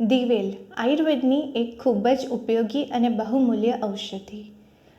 દિવેલ આયુર્વેદની એક ખૂબ જ ઉપયોગી અને બહુમૂલ્ય ઔષધિ.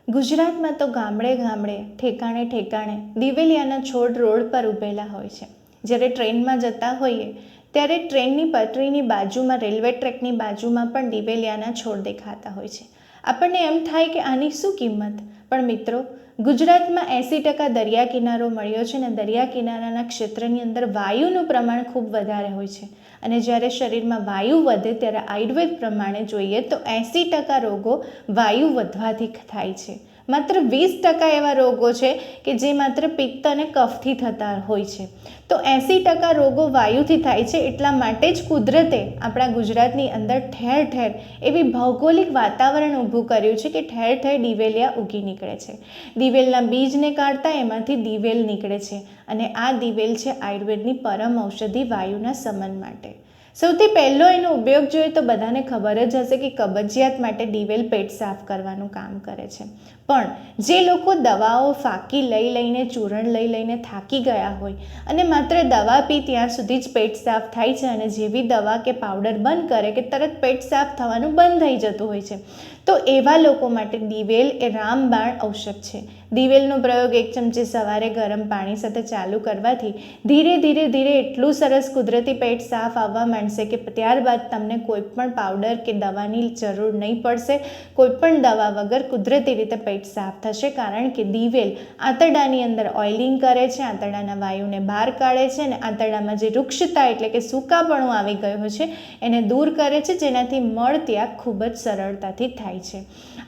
ગુજરાતમાં તો ગામડે ગામડે, ઠેકાણે ઠેકાણે દિવેલિયાના છોડ રોડ પર ઊભેલા હોય છે. જ્યારે ટ્રેનમાં જતા હોઈએ, ત્યારે ટ્રેનની પટરીની બાજુમાં, રેલવે ટ્રેકની બાજુમાં પણ દિવેલિયાના છોડ દેખાતા હોય છે. આપણને એમ થાય કે આની શું કિંમત? પણ મિત્રો ગુજરાતમાં એંસી ટકા દરિયા કિનારો મળ્યો છે અને દરિયા કિનારાના ક્ષેત્રની અંદર વાયુનું પ્રમાણ ખૂબ વધારે હોય છે. અને જ્યારે શરીરમાં વાયુ વધે ત્યારે આયુર્વેદ પ્રમાણે જોઈએ તો એંસી ટકા રોગો વાયુ વધવાથી થાય છે. માત્ર વીસ ટકા એવા રોગો છે કે જે માત્ર પિત્ત અને કફથી થતા હોય છે. તો એંસી ટકા રોગો વાયુથી થાય છે એટલા માટે જ કુદરતે આપણા ગુજરાતની અંદર ઠેર ઠેર એવી ભૌગોલિક વાતાવરણ ઊભું કર્યું છે કે ઠેર ઠેર દિવેલિયા ઉગી નીકળે છે. દિવેલના બીજને કાઢતા એમાંથી દિવેલ નીકળે છે અને આ દિવેલ છે આયુર્વેદની પરમ ઔષધિ વાયુના સમન માટે. સૌથી પહેલો એનો ઉપયોગ જોઈએ તો બધાને ખબર જ હશે કે કબજિયાત માટે દિવેલ પેટ સાફ કરવાનું કામ કરે છે. પણ જે લોકો દવાઓ ફાંકી લઈ લઈને, ચૂરણ લઈ લઈને થાકી ગયા હોય અને માત્ર દવા પી ત્યાં સુધી જ પેટ સાફ થાય છે અને જેવી દવા કે પાવડર બંધ કરે કે તરત પેટ સાફ થવાનું બંધ થઈ જતું હોય છે. તો એવા લોકો માટે દિવેલ એ રામબાણ ઔષધ છે. દિવેલનો પ્રયોગ એક ચમચી સવારે ગરમ પાણી સાથે ચાલુ કરવાથી ધીરે ધીરે ધીરે એટલું સરસ કુદરતી પેટ સાફ આવવા માંડશે કે ત્યારબાદ તમને કોઈ પણ પાવડર કે દવાની જરૂર નહીં પડશે. કોઈ પણ દવા વગર કુદરતી રીતે પેટ સાફ થશે કારણ કે દિવેલ આંતરડાની અંદર ઓઇલિંગ કરે છે, આંતરડાના વાયુને બહાર કાઢે છે અને આંતરડામાં જે વૃક્ષતા એટલે કે સૂકાપણું આવી ગયું છે, એને દૂર કરે છે, જેનાથી મળ ત્યાગ ખૂબ જ સરળતાથી થાય છે.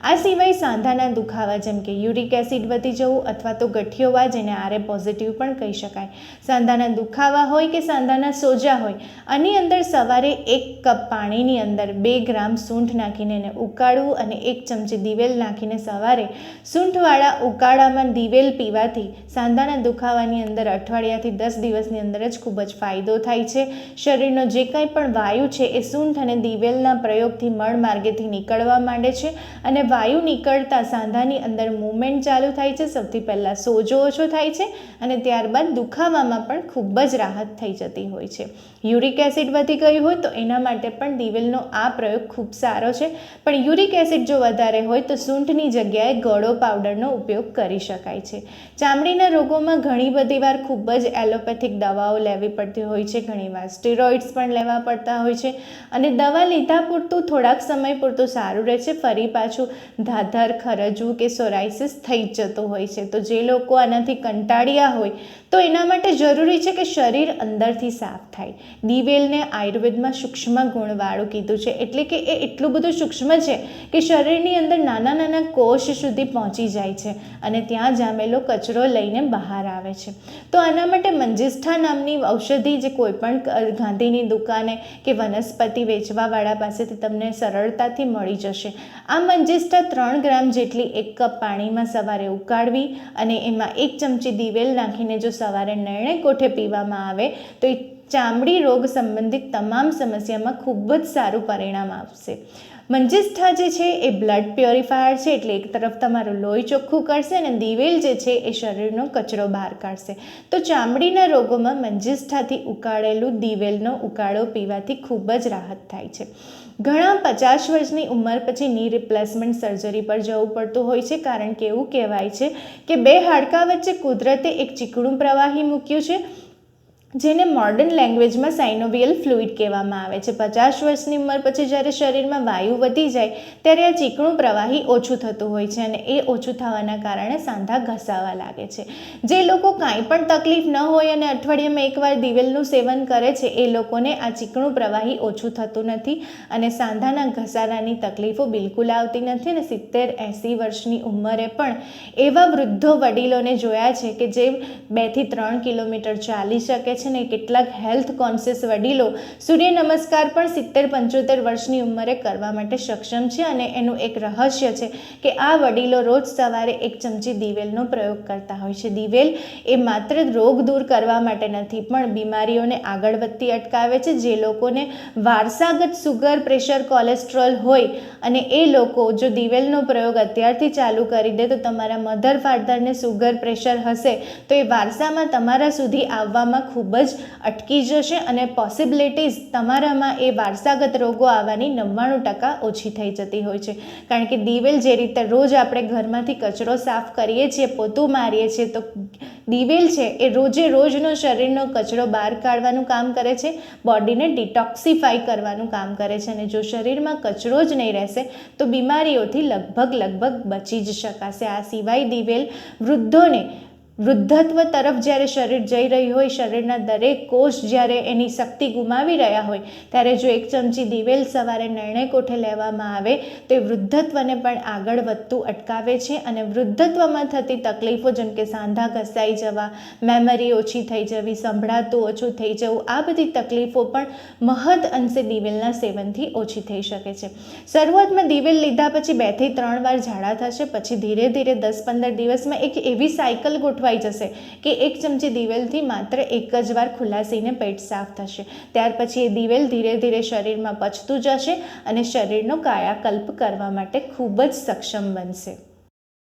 આ સિવાય સાંધાના દુખાવા જેમ કે યુરિક એસિડ વધી જવું અથવા તો ગઠિયોવા જેને આરે પોઝિટિવ પણ કહી શકાય. સાંધાના દુખાવા હોય કે સાંધાના સોજા હોય, આની અંદર સવારે એક કપ પાણીની અંદર બે ગ્રામ સૂંઠ નાખીને એને ઉકાળવું અને એક ચમચી દિવેલ નાખીને સવારે સૂંઠવાળા ઉકાળામાં દિવેલ પીવાથી સાંધાના દુખાવાની અંદર અઠવાડિયાથી દસ દિવસની અંદર જ ખૂબ જ ફાયદો થાય છે. શરીરનો જે કંઈ પણ વાયુ છે એ સૂંઠ અને દિવેલના પ્રયોગથી મળ માર્ગેથી નીકળવા માંડે છે અને વાયુ નીકળતા સાંધાની અંદર મૂવમેન્ટ ચાલુ થાય છે. સૌથી પહેલાં સોજો ઓછો થાય છે અને ત્યારબાદ દુખાવામાં પણ ખૂબ જ રાહત થઈ જતી હોય છે. યુરિક એસિડ વધી ગયું હોય તો એના માટે પણ દિવેલનો આ પ્રયોગ ખૂબ સારો છે. પણ યુરિક એસિડ જો વધારે હોય તો સૂંઠની જગ્યાએ ગળો પાવડરનો ઉપયોગ કરી શકાય છે. ચામડીના રોગોમાં ઘણી બધી વાર ખૂબ જ એલોપેથિક દવાઓ લેવી પડતી હોય છે. ઘણીવાર સ્ટીરોઇડ્સ પણ લેવા પડતા હોય છે. અને દવા લીધા પૂરતું થોડાક સમય પૂરતું સારું રહે છે. ફરી પાછું ધાધર ખરજવું કે સોરાઇસિસ થઈ જતું હોય છે. તો જે લોકો આનાથી કંટાળ્યા હોય તો એના માટે જરૂરી છે કે શરીર અંદરથી સાફ થાય. દિવેલને આયુર્વેદમાં સૂક્ષ્મ ગુણવાળું કીધું છે. એટલે કે એ એટલું બધું સૂક્ષ્મ છે કે શરીરની અંદર નાના નાના કોષ સુધી પહોંચી જાય છે અને ત્યાં જામેલો કચરો લઈને બહાર આવે છે. તો આના માટે મંજિષ્ઠા નામની ઔષધિ જે કોઈપણ ગાંધીની દુકાને કે વનસ્પતિ વેચવાવાળા પાસેથી તમને સરળતાથી મળી જશે. આ મંજિષ્ઠા ત્રણ ગ્રામ જેટલી એક કપ પાણીમાં સવારે ઉકાળવી અને એમાં એક ચમચી દિવેલ નાખીને જો સવારે નિર્ણય કોઠે પીવામાં આવે, તો એ ચામડી રોગ સંબંધિત તમામ સમસ્યામાં ખૂબ જ સારું પરિણામ આવશે. મંજિષ્ઠા જે છે એ બ્લડ પ્યોરિફાયર છે એટલે એક તરફ તમારું લોહી ચોખ્ખું કરશે અને દિવેલ જે છે એ શરીરનો કચરો બહાર કાઢશે. તો ચામડીના રોગોમાં મંજિષ્ઠાથી ઉકાળેલું દિવેલનો ઉકાળો પીવાથી ખૂબ જ રાહત થાય છે. ઘણા પચાસ વર્ષની ઉંમર પછી ની રિપ્લેસમેન્ટ સર્જરી પર જવું પડતું હોય છે કારણ કે એવું કહેવાય છે કે બે હાડકાં વચ્ચે કુદરતે એક ચીકણું પ્રવાહી મૂક્યું છે જેને મોડર્ન લેંગ્વેજમાં સાઇનોવિયલ ફ્લુઇડ કહેવામાં આવે છે. પચાસ વર્ષની ઉંમર પછી જ્યારે શરીરમાં વાયુ વધી જાય, ત્યારે આ ચીકણું પ્રવાહી ઓછું થતું હોય છે અને એ ઓછું થવાના કારણે સાંધા ઘસાવા લાગે છે. જે લોકો કાંઈ પણ તકલીફ ન હોય અને અઠવાડિયામાં એકવાર દિવેલનું સેવન કરે છે, એ લોકોને આ ચીકણું પ્રવાહી ઓછું થતું નથી અને સાંધાના ઘસારાની તકલીફો બિલકુલ આવતી નથી અને સિત્તેર એંસી વર્ષની ઉંમરે પણ એવા વૃદ્ધો વડીલોને જોયા છે કે જે બેથી ત્રણ કિલોમીટર ચાલી શકે છે છે ને કેટલાક હેલ્થ કોન્શિયસ વડીલો સૂર્ય નમસ્કાર પણ સિત્તેર પંચોતેર વર્ષની ઉંમરે કરવા માટે સક્ષમ છે અને એનું એક રહસ્ય છે કે આ વડીલો રોજ સવારે એક ચમચી દિવેલનો પ્રયોગ કરતા હોય છે. દિવેલ એ માત્ર રોગ દૂર કરવા માટે નથી, પણ બીમારીઓને આગળ વધતી અટકાવે છે. જે લોકોને વારસાગત સુગર પ્રેશર કોલેસ્ટ્રોલ હોય અને એ લોકો જો દિવેલનો પ્રયોગ અત્યારથી ચાલુ કરી દે તો તમારા મધર ફાધરને સુગર પ્રેશર હશે, તો એ વારસામાં તમારા સુધી આવવામાં ખૂબ ખૂબ જ અટકી જશે અને પોસિબિલિટીઝ તમારામાં એ વારસાગત રોગો આવવાની નવ્વાણું ટકા ઓછી થઈ જતી હોય છે. કારણ કે દિવેલ જે રીતે રોજ આપણે ઘરમાંથી કચરો સાફ કરીએ છીએ, પોતું મારીએ છીએ, તો દિવેલ છે એ રોજે રોજનો શરીરનો કચરો બહાર કાઢવાનું કામ કરે છે, બોડીને ડિટોક્સિફાઈ કરવાનું કામ કરે છે અને જો શરીરમાં કચરો જ નહીં રહેશે, તો બીમારીઓથી લગભગ લગભગ બચી જ શકાશે. આ સિવાય દિવેલ વૃદ્ધોને વૃદ્ધત્વ તરફ જ્યારે શરીર જઈ રહ્યું હોય, શરીરના દરેક કોષ જ્યારે એની શક્તિ ગુમાવી રહ્યા હોય, ત્યારે જો એક ચમચી દિવેલ સવારે નિર્ણય કોઠે લેવામાં આવે, તો એ વૃદ્ધત્વને પણ આગળ વધતું અટકાવે છે અને વૃદ્ધત્વમાં થતી તકલીફો, જેમ કે સાંધા ઘસાઈ જવા, મેમરી ઓછી થઈ જવી, સંભળાતું ઓછું થઈ જવું, આ બધી તકલીફો પણ મહદ અંશે દિવેલના સેવનથી ઓછી થઈ શકે છે. શરૂઆતમાં દિવેલ લીધા પછી બેથી ત્રણ વાર ઝાડા થશે, પછી ધીરે ધીરે દસ પંદર દિવસમાં એક એવી સાયકલ ગોઠવાઈ જશે કે એક ચમચી દિવેલથી માત્ર એક જ વાર ખુલાસીને પેટ સાફ થશે. ત્યાર પછી એ દિવેલ ધીરે ધીરે શરીરમાં પચતું જશે અને શરીરનો કાયાકલ્પ કરવા માટે ખૂબ જ સક્ષમ બનશે.